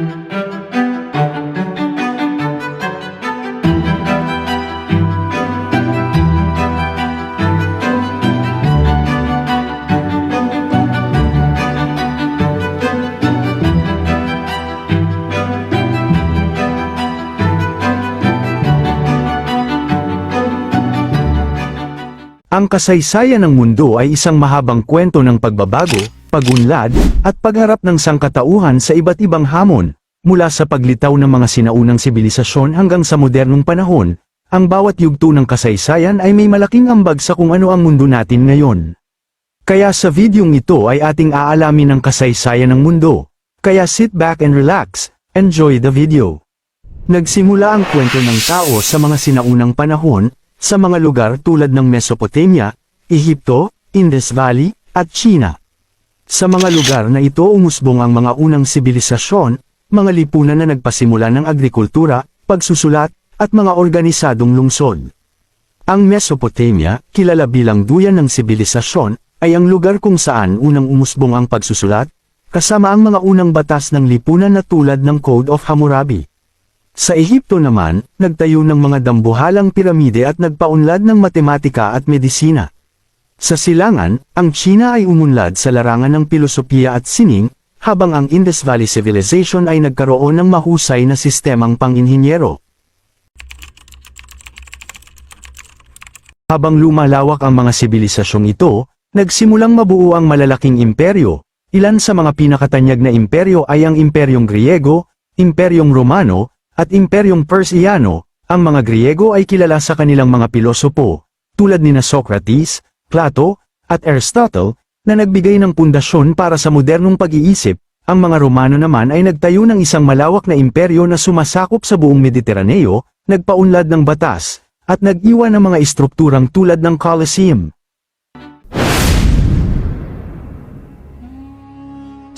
Ang kasaysayan ng mundo ay isang mahabang kwento ng pagbabago, pagunlad, at pagharap ng sangkatauhan sa iba't ibang hamon, mula sa paglitaw ng mga sinaunang sibilisasyon hanggang sa modernong panahon, ang bawat yugto ng kasaysayan ay may malaking ambag sa kung ano ang mundo natin ngayon. Kaya sa videong ito ay ating aalamin ang kasaysayan ng mundo. Kaya sit back and relax, enjoy the video. Nagsimula ang kwento ng tao sa mga sinaunang panahon, sa mga lugar tulad ng Mesopotamia, Ehipto, Indus Valley, at China. Sa mga lugar na ito umusbong ang mga unang sibilisasyon, mga lipunan na nagpasimula ng agrikultura, pagsusulat, at mga organisadong lungsod. Ang Mesopotamia, kilala bilang duyan ng sibilisasyon, ay ang lugar kung saan unang umusbong ang pagsusulat, kasama ang mga unang batas ng lipunan na tulad ng Code of Hammurabi. Sa Ehipto naman, nagtayo ng mga dambuhalang piramide at nagpaunlad ng matematika at medisina. Sa silangan, ang China ay umunlad sa larangan ng pilosopiya at sining, habang ang Indus Valley Civilization ay nagkaroon ng mahusay na sistemang panginhinyero. Habang lumalawak ang mga sibilisasyong ito, nagsimulang mabuo ang malalaking imperyo. Ilan sa mga pinakatanyag na imperyo ay ang Imperyong Griego, Imperyong Romano, at Imperyong Persiano. Ang mga Griego ay kilala sa kanilang mga pilosopo, tulad ni na Socrates, Plato, at Aristotle, na nagbigay ng pundasyon para sa modernong pag-iisip. Ang mga Romano naman ay nagtayo ng isang malawak na imperyo na sumasakop sa buong Mediteraneo, nagpaunlad ng batas, at nag-iwan ng mga istrukturang tulad ng Colosseum.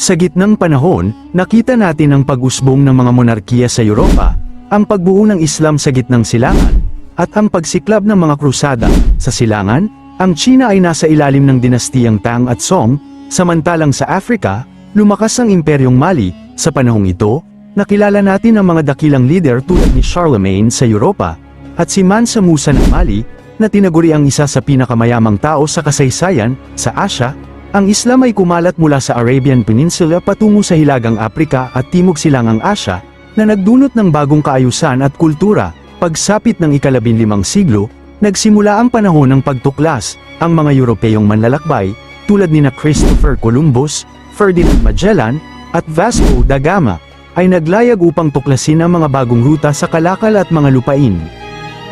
Sa gitnang panahon, nakita natin ang pag-usbong ng mga monarkiya sa Europa, ang pagbuo ng Islam sa gitnang silangan, at ang pagsiklab ng mga krusada. Sa silangan, ang China ay nasa ilalim ng dinastiyang Tang at Song, samantalang sa Africa, lumakas ang Imperyong Mali. Sa panahong ito, nakilala natin ang mga dakilang leader tulad ni Charlemagne sa Europa, at si Mansa Musa ng Mali, na tinaguri ang isa sa pinakamayamang tao sa kasaysayan, sa Asya, ang Islam ay kumalat mula sa Arabian Peninsula patungo sa Hilagang Aprika at Timog Silangang Asya, na nagdulot ng bagong kaayusan at kultura. Pagsapit ng ikalabinlimang siglo, nagsimula ang panahon ng pagtuklas, ang mga Europeyong manlalakbay, tulad ni na Christopher Columbus, Ferdinand Magellan, at Vasco da Gama, ay naglayag upang tuklasin ang mga bagong ruta sa kalakal at mga lupain.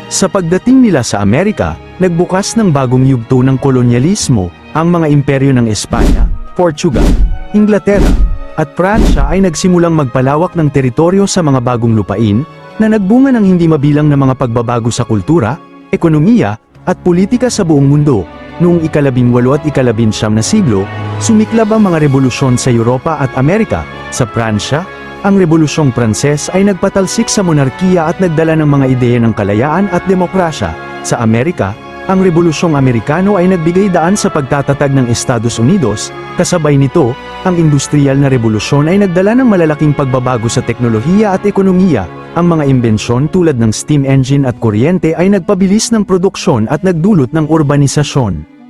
Sa pagdating nila sa Amerika, nagbukas ng bagong yugto ng kolonyalismo, ang mga imperyo ng Espanya, Portugal, Inglaterra, at Pransya ay nagsimulang magpalawak ng teritoryo sa mga bagong lupain, na nagbunga ng hindi mabilang na mga pagbabago sa kultura, ekonomiya, at politika sa buong mundo. Noong ikalabing walo at ikalabing siyam na siglo, sumiklab ang mga revolusyon sa Europa at Amerika. Sa Pransya, ang Rebolusyong Pranses ay nagpatalsik sa monarkiya at nagdala ng mga ideya ng kalayaan at demokrasya. Sa Amerika, ang Rebolusyong Amerikano ay nagbigay daan sa pagtatatag ng Estados Unidos, kasabay nito, ang industrial na revolusyon ay nagdala ng malalaking pagbabago sa teknolohiya at ekonomiya. Ang mga imbensyon tulad ng steam engine at kuryente ay nagpabilis ng produksyon at nagdulot ng urbanisasyon.